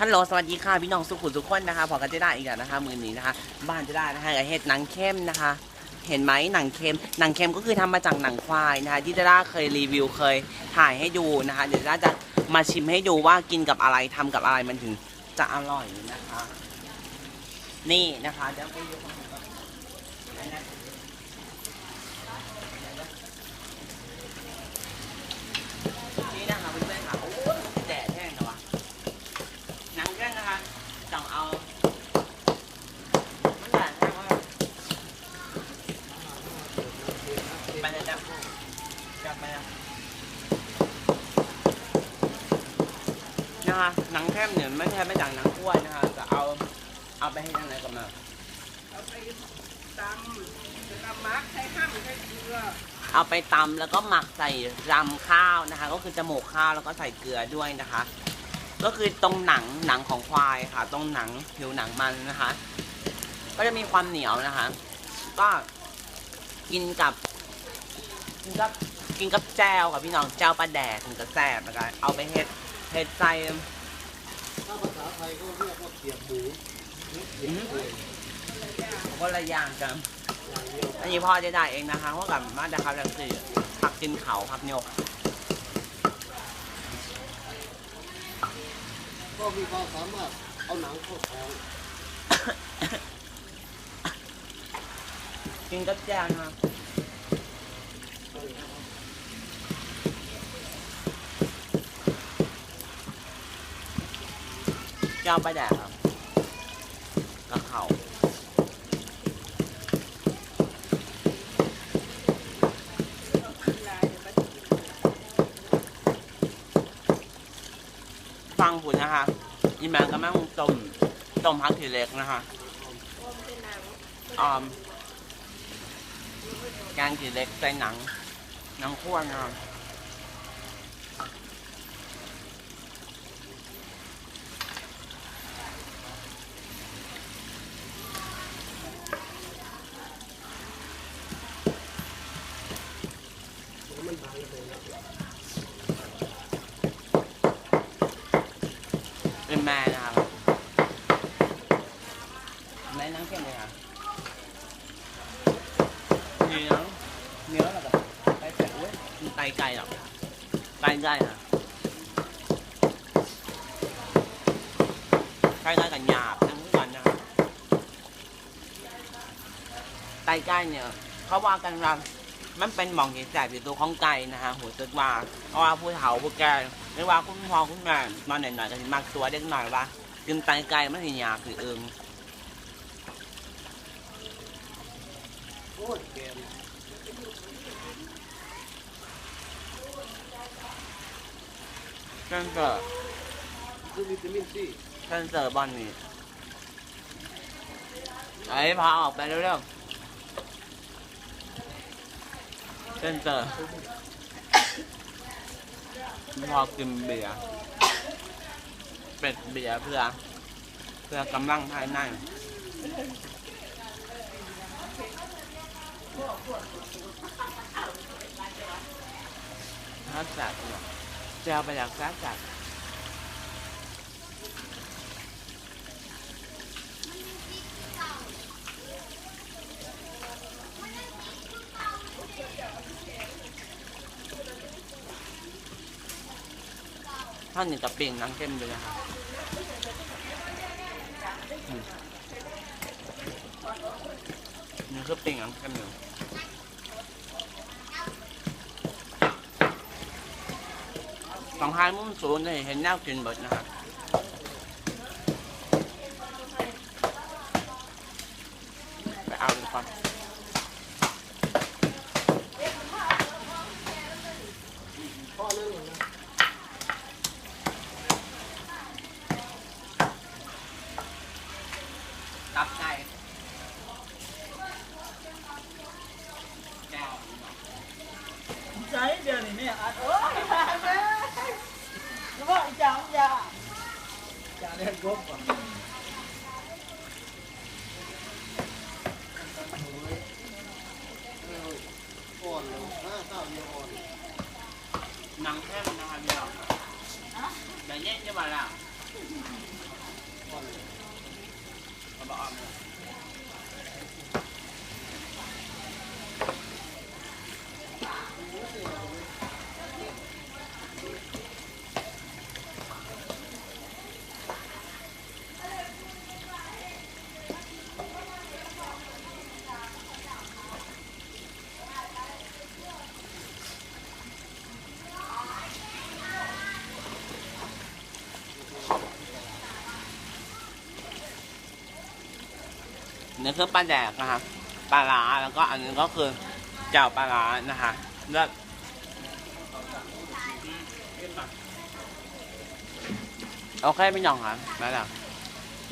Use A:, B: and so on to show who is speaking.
A: ฮัลโหลสวัสดีค่ะพี่น้องสุขุมทุกคนนะคะพอกันจะได้อีกแล้วนะคะมือนี้นะคะ บ้านจะได้นะคะเห็ดหนังเข้มนะคะ เห็นไหมหนังเค็มหนังเค็มก็คือทำมาจากหนังควายนะคะที่จะได้เคยรีวิวเคยถ่ายให้ดูนะคะ เดี๋ยวจะจะมาชิมให้ดูว่ากินกับอะไรทำกับอะไรมันถึงจะอร่อยนะคะ นี่นะคะเดี๋ยวไปดูของผมก่อนนี่นะคะเพื่อนๆค่ะโอ้ยแดดแห้งนะวะ หนังแข้งนะคะต้องเอา มันแดดแห้งมากไปเลยจับจับไปนะ นะคะ หนังแข้มเนี่ยไม่ใช่ไม่จากหนังอ้วนนะคะจะเอาเอาไปให้ทางไหนก่อนมา
B: เอาไปตำแล้วก็มักใช้ห้ามใช้เกลือ
A: เอาไปตำแล้วก็หมักใส่รำข้าวนะคะ ก็คือจมูกข้าวแล้วก็ใส่เกลือด้วยนะคะ ก็คือตรงหนังหนังของควายค่ะ ตรงหนังผิวหนังมันนะคะ ก็จะมีความเหนียวนะคะ ก็กินกับกินกับกินกับแจวกับพี่น้องแจวปลาแดกถึงจะแซ่บนะคะเอาไปเฮ็ด เฮ็ดใส่
C: ถ้าภาษาไทยก็เรียกว่าเขียบหมูหรือเขียบหมู
A: ก็ละอย่างกัน
C: อย่างเดียว
A: อันนี้พ่อจะได้เองนะคะเพราะกับมาจากครับจังสี่ผักกินเขาผักโยก
C: ก็มีความสามารถเอาหนังเข้าท้อง
A: กินกับแจวนะครับ แจวปลาแดกครับกับเขา
B: ลายเดี๋ยวก็
A: ฟังผุนนะคะอีแมนก็แม่งต้มต้มพักทีเล็กนะคะ
B: ต้มเป็นหนัง
A: ออมแกงทีเล็กใส่หนังหนังข้วนนะครับ
C: แล้วมันบางเลยนะ
A: เป็นแม่นะครับแม่นั่งเข้มเลยค่ะเนื้อเนื้อแล้วก็ไตเป็ดเว้ยมันไตไก่หรอกไตไก่ค่ะไก่ไก่กับหยาบทั้งวันนะครับไตไก่เนี่ยเขาว่ากันว่ามันเป็นหมองเห็นแสบอยู่ตัวของไก่นะฮะหัวตึกว่าเพราะว่าผู้เฒ่าผู้แก่ไม่ว่าคุณพ่อคุณแม่มาหน่อยๆก็สิมักตัวเด็กหน่อยว่ากินไตไก่มันสิหยาบคือเอิง
C: โอ้ยแกม
A: เซนเซอร์
C: คือวิตามินซี
A: เซนเซอร์บอลนี่ไอ้พาออกไปเร็วๆเซนเซอร์พอกินเบียร์เป็ดเบียร์เพื่อ เพื่อกำลังภายใน ถ้าจัดเจะเอาไปจากแซ่จัดท่านนี่จะเปลี่ยนน้ำเข้มเลยนะครับอืมนี่คือเปลี่ยนน้ำเข้มอยู่ สองท้ายมุมสูงเลยเห็นแนวกินเบิดนะครับ เรี
B: ย
C: กบก่อนอ่อนเลยหน้าเเดียว
A: แท่งนี้ยจะบ้วนเลาบอกอ่อ คือปลาแดกนะคะปลาร้าแล้วก็อันนี้ก็คือเจ้าปลาร้านะคะเลือดโอเคพี่หน้องค่ะมาแล้ว